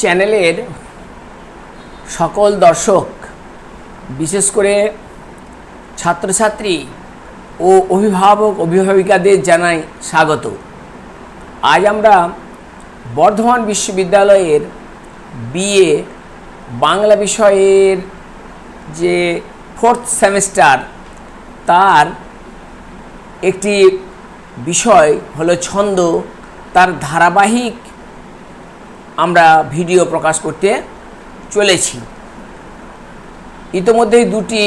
চ্যানেলের সকল দর্শক, বিশেষ করে ছাত্রছাত্রী ও অভিভাবক, অভিভাবিকাদের জানাই স্বাগত। আজ আমরা বর্ধমান বিশ্ববিদ্যালয়ের বিএ বাংলা বিষয়ের যে ফোর্থ সেমিস্টার, তার একটি বিষয় হলো ছন্দ, তার ধারাবাহিক আমরা ভিডিও প্রকাশ করতে চলেছি। ইতোমধ্যেই দুটি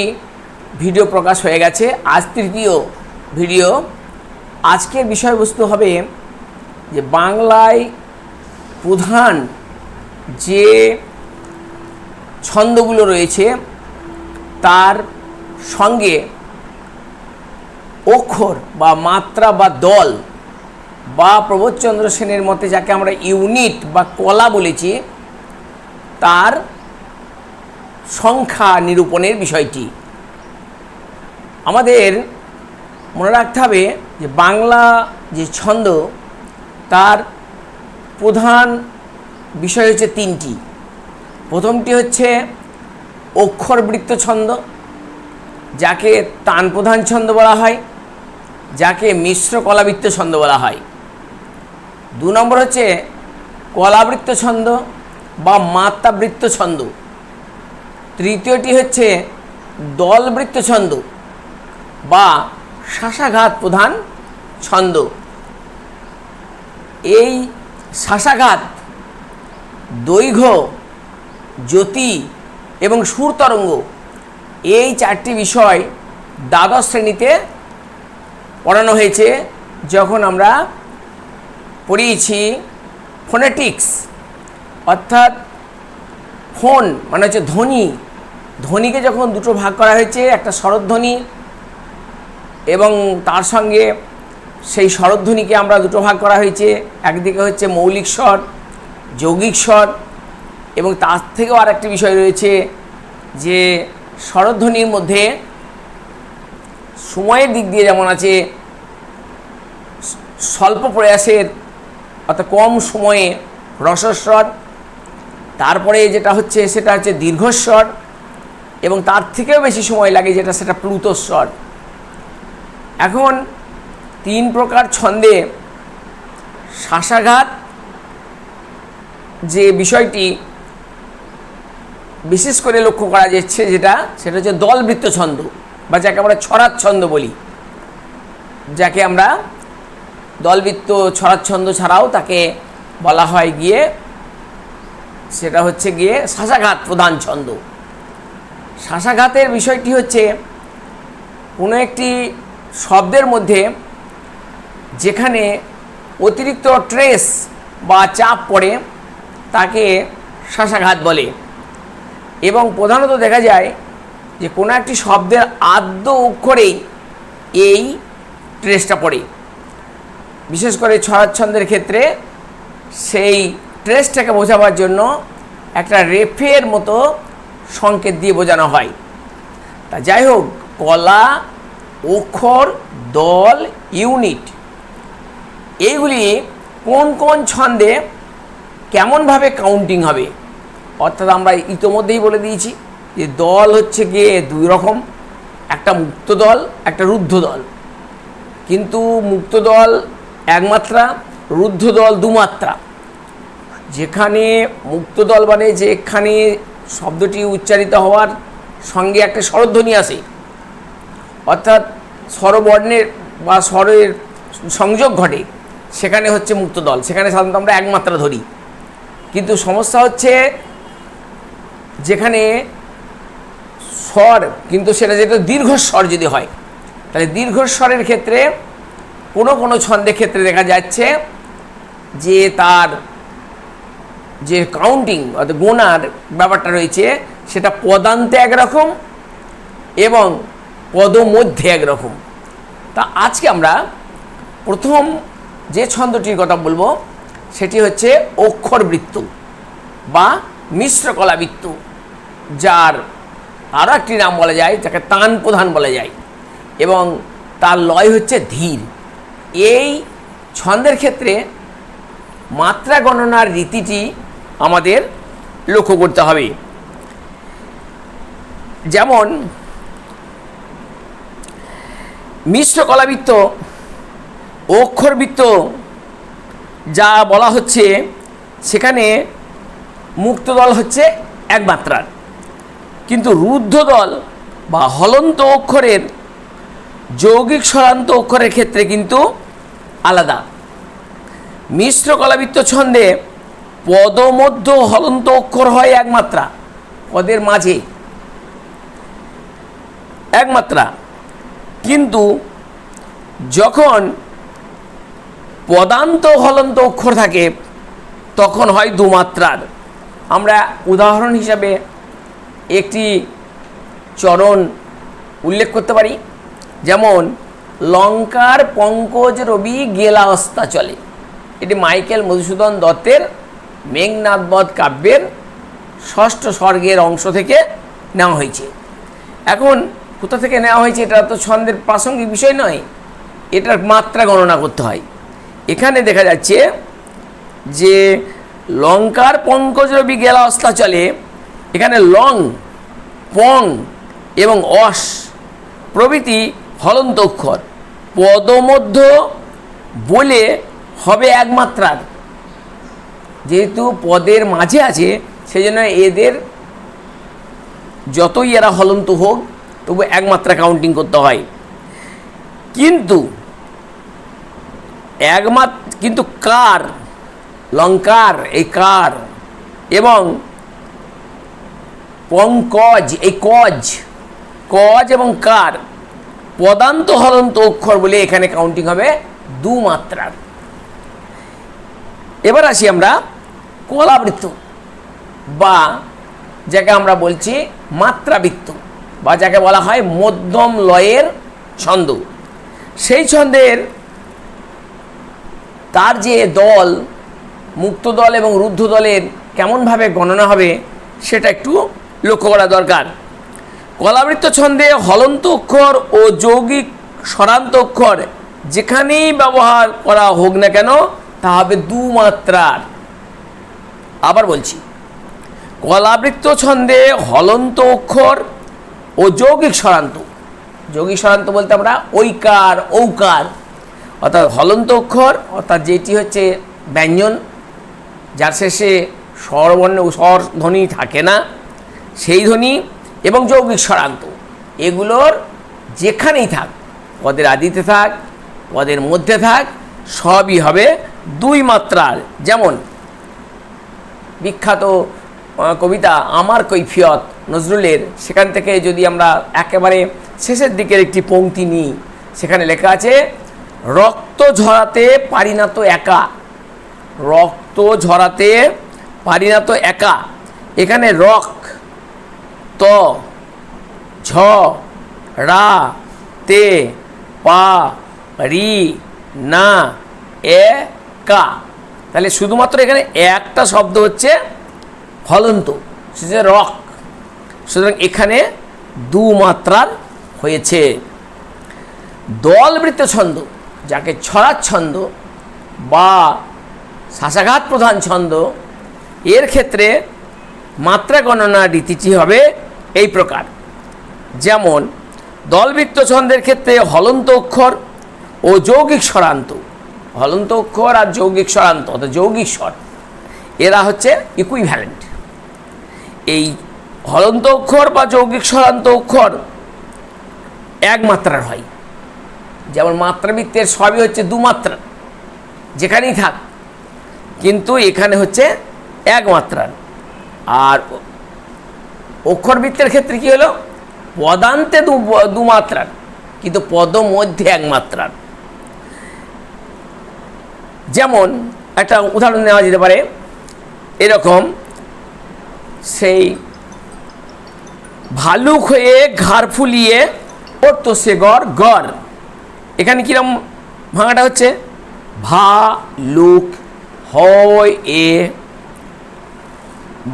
ভিডিও প্রকাশ হয়ে গেছে। আজ তৃতীয় ভিডিও। আজকের বিষয়বস্তু হবে যে বাংলায় প্রধান যে ছন্দগুলো রয়েছে, তার সঙ্গে অক্ষর বা মাত্রা বা দল বা প্রবোধচন্দ্র সেনের মতে যাকে আমরা ইউনিট বা কলা বলেছি, তার সংখ্যা নিরূপণের বিষয়টি। আমাদের মনে রাখতে হবে যে বাংলা যে ছন্দ, তার প্রধান বিষয় হচ্ছে তিনটি। প্রথমটি হচ্ছে অক্ষরবৃত্ত ছন্দ, যাকে তান প্রধান ছন্দ বলা হয়, যাকে মিশ্র কলাবৃত্ত ছন্দ বলা হয়। দু নম্বর হচ্ছে কলাবৃত্ত ছন্দ বা মাত্রাবৃত্ত ছন্দ তৃতীয়টি হচ্ছে দলবৃত্ত ছন্দ বা শাসাঘাত প্রধান ছন্দ এই শাসাঘাত দৈর্ঘ্য, জ্যোতি এবং সুর তরঙ্গ এই চারটি বিষয় দ্বাদশ শ্রেণীতে পড়ানো হয়েছে যখন আমরা পড়িয়েছি ফোনেটিক্স অর্থাৎ ফোন মানে হচ্ছে ধ্বনি। ধ্বনিকে যখন দুটো ভাগ করা হয়েছে, একটা স্বরধ্বনি এবং তার সঙ্গে সেই স্বরধ্বনিকে আমরা দুটো ভাগ করা হয়েছে। একদিকে হচ্ছে মৌলিক স্বর, যৌগিক স্বর এবং তার থেকেও আর একটি বিষয় রয়েছে যে স্বরধ্বনির মধ্যে সময়ের দিক দিয়ে যেমন আছে স্বল্প প্রয়াসের অর্থাৎ কম সময়ে রসস্বর, তারপরে যেটা হচ্ছে সেটা হচ্ছে দীর্ঘস্বর এবং তার থেকেও বেশি সময় লাগে যেটা সেটা প্লুতস্বর। এখন তিন প্রকার ছন্দে শ্বাসাঘাত যে বিষয়টি বিশেষ করে লক্ষ্য করা যাচ্ছে যেটা, সেটা হচ্ছে দলবৃত্ত ছন্দ বা যাকে আমরা ছড়ার ছন্দ বলি, যাকে আমরা দলবৃত্ত ছড়াচ্ছন্দ ছাড়াও তাকে বলা হয় গিয়ে, সেটা হচ্ছে গিয়ে শ্বাসাঘাত প্রধান ছন্দ। শ্বাসাঘাতের বিষয়টি হচ্ছে, কোনো একটি শব্দের মধ্যে যেখানে অতিরিক্ত ট্রেস বা চাপ পড়ে, তাকে শ্বাসাঘাত বলে। এবং প্রধানত দেখা যায় যে কোনো একটি শব্দের আদ্য অক্ষরেই এই ট্রেসটা পড়ে। বিশেষ করে ছড়াচ্ছন্দের ক্ষেত্রে সেই ট্রেসটাকে বোঝাবার জন্য একটা রেফের মতো সংকেত দিয়ে বোঝানো হয়। তা যাই হোক, কলা, অক্ষর, দল, ইউনিট, এইগুলি কোন কোন ছন্দে কেমনভাবে কাউন্টিং হবে? অর্থাৎ আমরা ইতোমধ্যেই বলে দিয়েছি যে দল হচ্ছে গিয়ে দুই রকম, একটা মুক্ত দল, একটা রুদ্ধ দল। কিন্তু মুক্ত দল একমাত্রা রুদ্ধ দল, দুমাত্রা। যেখানে মুক্ত দল মানে যেখানে শব্দটি উচ্চারিত হওয়ার সঙ্গে একটা স্বরধ্বনি আসে অর্থাৎ স্বরবর্ণের বা স্বরের সংযোগ ঘটে, সেখানে হচ্ছে মুক্ত দল, সেখানে সাধারণত আমরা একমাত্রা ধরি। কিন্তু সমস্যা হচ্ছে যেখানে স্বর, কিন্তু সেটা যেটা দীর্ঘস্বর যদি হয়, তাহলে দীর্ঘস্বরের ক্ষেত্রে কোনো কোনো ছন্দের ক্ষেত্রে দেখা যাচ্ছে যে তার যে কাউন্টিং অর্থাৎ গোনার ব্যাপারটা রয়েছে, সেটা পদান্তে একরকম এবং পদমধ্যে একরকম। তা আজকে আমরা প্রথম যে ছন্দটির কথা বলব, সেটি হচ্ছে অক্ষর বৃত্ত বা মিশ্র কলাবৃত্ত যার আরও একটি নাম বলা যায়, যাকে তান প্রধান বলা যায় এবং তার লয় হচ্ছে ধীর। এই ছন্দের ক্ষেত্রে মাত্রা গণনার রীতিটি আমাদের লক্ষ্য করতে হবে। যেমন, মিশ্র কলাবৃত্ত, অক্ষরবৃত্ত যা বলা হচ্ছে, সেখানে মুক্ত দল হচ্ছে এক মাত্রার কিন্তু রুদ্ধ দল বা হলন্ত অক্ষরের যৌগিক সরান্ত অক্ষরের ক্ষেত্রে কিন্তু আলাদা। মিশ্র কলাবৃত্ত ছন্দে পদমধ্য হলন্ত অক্ষর হয় এক মাত্রা পদের মাঝে। এক মাত্রা কিন্তু যখন পদান্ত হলন্ত অক্ষর থাকে, তখন হয় দুমাত্রার। আমরা উদাহরণ হিসাবে একটি চরণ উল্লেখ করতে পারি। যেমন লঙ্কার পঙ্কজ রবি গেলা অস্তা চলে। এটি মাইকেল মধুসূদন দত্তের মেঘনাথবধ কাব্যের ষষ্ঠ স্বর্গের অংশ থেকে নেওয়া হয়েছে। এখন কোথা থেকে নেওয়া হয়েছে এটা তো ছন্দের প্রাসঙ্গিক বিষয় নয়, এটার মাত্রা গণনা করতে হয়। এখানে দেখা যাচ্ছে যে লঙ্কার পঙ্কজ রবি গেলা অস্তা চলে, এখানে লং, পং এবং অস প্রভৃতি হলন্ত অক্ষর পদমধ্য বলে হবে একমাত্রার। যেহেতু পদের মাঝে আছে সেই জন্য এদের যতই এরা হলন্ত হোক, তবু একমাত্রা কাউন্টিং করতে হয়। কিন্তু একমাত্র কিন্তু কার, লঙ্কার, এই কার এবং পঙ্কজ, এই কজ কজ এবং কার পদান্ত হলন্ত অক্ষর বলে এখানে কাউন্টিং হবে দু মাত্রার। এবার আসি আমরা কলাবৃত্ত বা যাকে আমরা বলছি মাত্রাবৃত্ত বা যাকে বলা হয় মধ্যম লয়ের ছন্দ। সেই ছন্দের তার যে দল, মুক্ত দল এবং রুদ্ধ দলের কেমনভাবে গণনা হবে সেটা একটু লক্ষ্য করা দরকার। কলাবৃত্ত ছন্দে হলন্ত অক্ষর ও যৌগিক স্বরান্ত অক্ষর যেখানেই ব্যবহার করা হোক না কেন, তা হবে দু মাত্রার আবার বলছি, কলাবৃত্ত ছন্দে হলন্ত অক্ষর ও যৌগিক স্বরান্ত। যৌগিক স্বরান্ত বলতে আমরা ঐকার, ঔকার। অর্থাৎ হলন্ত অক্ষর, অর্থাৎ যেটি হচ্ছে ব্যঞ্জন, যার শেষে স্বরবর্ণ স্বর ধ্বনি থাকে না। সেই ধ্বনি এবং যৌগিক স্বরান্ত এগুলোর যেখানেই থাক, পদের আদিতে থাক, পদের মধ্যে থাক, সবই হবে দুই মাত্রার। যেমন বিখ্যাত কবিতা আমার কৈফিয়ত নজরুলের, সেখান থেকে যদি আমরা একেবারে শেষের দিকের একটি পংক্তি নিই, সেখানে লেখা আছে, রক্ত ঝরাতে পারি না তো একা। রক্ত ঝরাতে পারি না তো একা। এখানে রক ত, ঝ, রা, তে, পা, রি, না, এ, কা। তাহলে শুধুমাত্র এখানে একটা শব্দ হচ্ছে হলন্ত সে রক সুতরাং এখানে দু মাত্রার হয়েছে। দলবৃত্ত ছন্দ, যাকে ছড়ার ছন্দ বা শ্বাসাঘাত প্রধান ছন্দ, এর ক্ষেত্রে মাত্রা গণনা রীতিটি হবে এই প্রকার। যেমন দলবৃত্ত ছন্দের ক্ষেত্রে হলন্ত অক্ষর ও যৌগিক স্বরান্ত। হলন্ত অক্ষর আর যৌগিক স্বরান্ত, অর্থাৎ যৌগিক স্বর, এরা হচ্ছে ইকুইভ্যালেন্ট এই হলন্ত অক্ষর বা যৌগিক স্বরান্ত অক্ষর এক মাত্রার হয়। যেমন মাত্রাবৃত্তের সবই হচ্ছে দু মাত্রা যেখানেই থাক। কিন্তু এখানে হচ্ছে এক মাত্রার আর অক্ষরবৃত্তের ক্ষেত্রে কি হলো? পদান্তে দু দু মাত্রার, কিন্তু পদ মধ্যে এক মাত্রার। যেমন একটা উদাহরণ নেওয়া যেতে পারে, এরকম সেই ভালুক হয়ে ঘাড় ফুলিয়ে পড়তো সে গড় গড়। এখানে কিরম ভাঙাটা হচ্ছে? ভা লুক হয় এ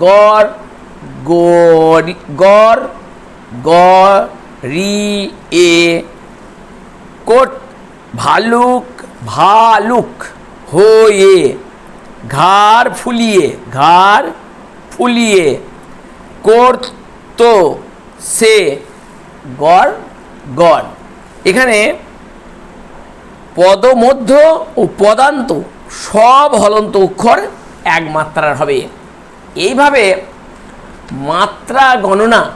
গড় গড় গড় রি, এ, কোট, ভালুক ভালুক, হয়ে, ঘাড় ফুলিয়ে ঘাড় ফুলিয়ে, করত, সে, গড় গড় এখানে পদমধ্য ও পদান্ত সব হলন্ত অক্ষর এক মাত্রার হবে। এইভাবে মাত্রা গণনা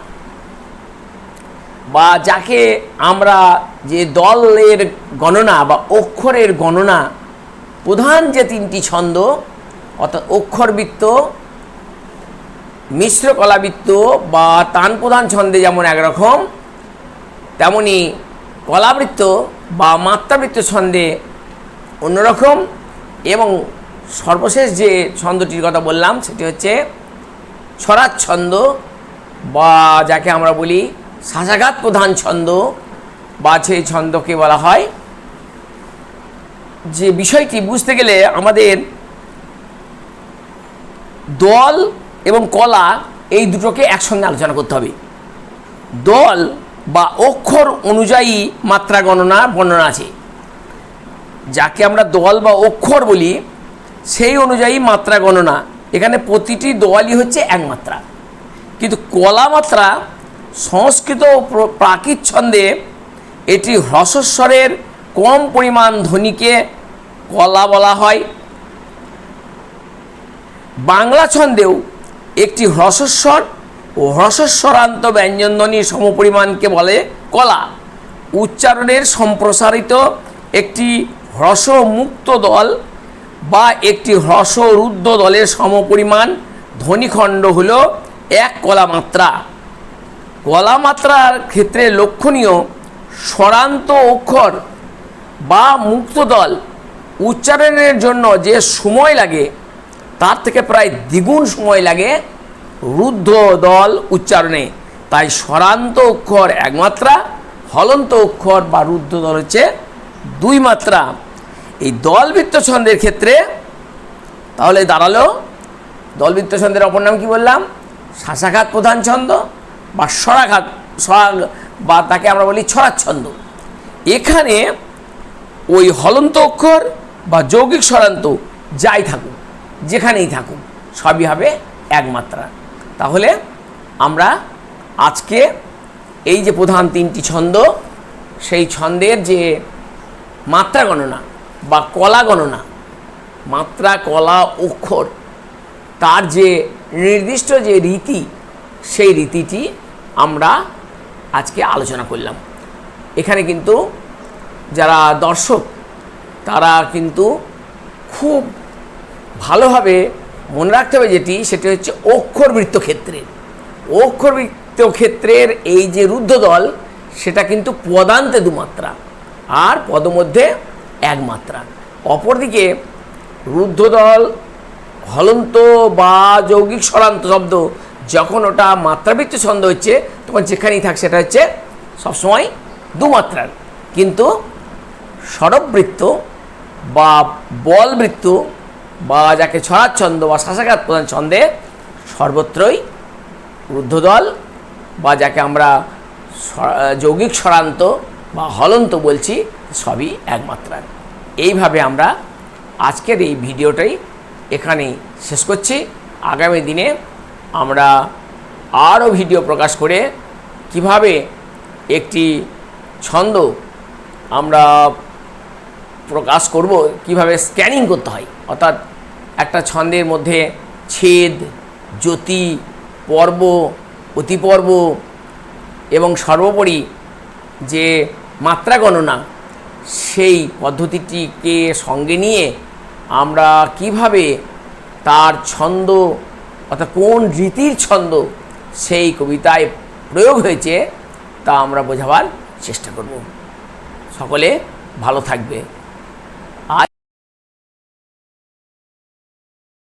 বা যাকে আমরা যে দলের গণনা বা অক্ষরের গণনা, প্রধান যে তিনটি ছন্দ, অর্থাৎ অক্ষরবৃত্ত, মিশ্র কলাবৃত্ত বা তান প্রধান ছন্দে যেমন একরকম, তেমনি কলাবৃত্ত বা মাত্রাবৃত্ত ছন্দে অন্যরকম এবং সর্বশেষ যে ছন্দটির কথা বললাম সেটি হচ্ছে ছড়ার ছন্দ বা যাকে আমরা বলি শাসাঘাত প্রধান ছন্দ বা সেই ছন্দকে বলা হয়। যে বিষয়টি বুঝতে গেলে আমাদের দল এবং কলা এই দুটোকে একসঙ্গে আলোচনা করতে হবে। দল বা অক্ষর অনুযায়ী মাত্রা গণনা, বর্ণনা আছে। যাকে আমরা দল বা অক্ষর বলি, সেই অনুযায়ী মাত্রা গণনা এখানে প্রতিটি দলই হচ্ছে এক মাত্রা। কিন্তু কলা মাত্রা, সংস্কৃত প্রাকৃত ছন্দে এটি হ্রস্বস্বরের কম পরিমাণ ধ্বনিকে কলা বলা হয়। বাংলা ছন্দেও একটি হ্রস্বস্বর ও হ্রস্বস্বরান্ত ব্যঞ্জনধ্বনির সমপরিমাণকে বলে কলা। উচ্চারণের সম্প্রসারিত একটি হ্রস্বমুক্ত দল বা একটি হ্রস্বরুদ্ধ দলের সমপরিমাণ ধ্বনিখণ্ড হল এক কলা মাত্রা কলা মাত্রার ক্ষেত্রে লক্ষণীয় স্বরান্ত অক্ষর বা মুক্ত দল উচ্চারণের জন্য যে সময় লাগে, তার থেকে প্রায় দ্বিগুণ সময় লাগে রুদ্ধ দল উচ্চারণে। তাই স্বরান্ত অক্ষর এক মাত্রা হলন্ত অক্ষর বা রুদ্ধ দল হচ্ছে দুই মাত্রা এই দলবৃত্ত ছন্দের ক্ষেত্রে, তাহলে দাঁড়াল। দলবৃত্ত ছন্দের অপর নাম কি বললাম? শাসাঘাত প্রধান ছন্দ বা স্বরাঘাত স্বরা বা তাকে আমরা বলি ছড়ার ছন্দ। এখানে ওই হলন্ত অক্ষর বা যৌগিক স্বরান্ত যাই থাকুক, যেখানেই থাকুক, সবই হবে এক মাত্রা তাহলে আমরা আজকে এই যে প্রধান তিনটি ছন্দ, সেই ছন্দের যে মাত্রা গণনা বা কলা গণনা, মাত্রা, কলা, অক্ষর, তার যে নির্দিষ্ট যে রীতি, সেই রীতিটি আমরা আজকে আলোচনা করলাম। এখানে কিন্তু যারা দর্শক, তারা কিন্তু খুব ভালোভাবে মনে রাখতে হবে যেটি, সেটি হচ্ছে অক্ষরবৃত্ত ক্ষেত্রের অক্ষরবৃত্ত ক্ষেত্রের এই যে রুদ্ধদল, সেটা কিন্তু পদান্তে দুমাত্রা। আর পদমধ্যে এক মাত্রা অপরদিকে রুদ্ধদল, হলন্ত বা যৌগিক স্বরান্ত শব্দ, যখন ওটা মাত্রাবৃত্ত ছন্দ হচ্ছে, তখন যেখানেই থাক সেটা হচ্ছে সবসময় দুমাত্রার। কিন্তু স্বরবৃত্ত বা বলবৃত্ত বা যাকে ছন্দ বা শাসাঘাত প্রধান ছন্দে সর্বত্রই রুদ্ধদল বা যাকে আমরা যৌগিক স্বরান্ত বা হলন্ত বলছি সবই একমাত্রার। এইভাবে আমরা আজকের এই ভিডিওটাই এখানেই শেষ করছি। আগামী দিনে আমরা আরও ভিডিও প্রকাশ করে কীভাবে একটি ছন্দ আমরা প্রকাশ করব, কীভাবে স্ক্যানিং করতে হয়, অর্থাৎ একটা ছন্দের মধ্যে ছেদ, জ্যোতি, পর্ব, অতিপর্ব এবং সর্বোপরি যে মাত্রা গণনা সেই পদ্ধতিটিকে সঙ্গে নিয়ে আমরা কীভাবে তার ছন্দ অর্থাৎ কোন রীতির ছন্দ সেই কবিতায় প্রয়োগ হয়েছে তা আমরা বোঝাবার চেষ্টা করব। সকলে ভালো থাকবে।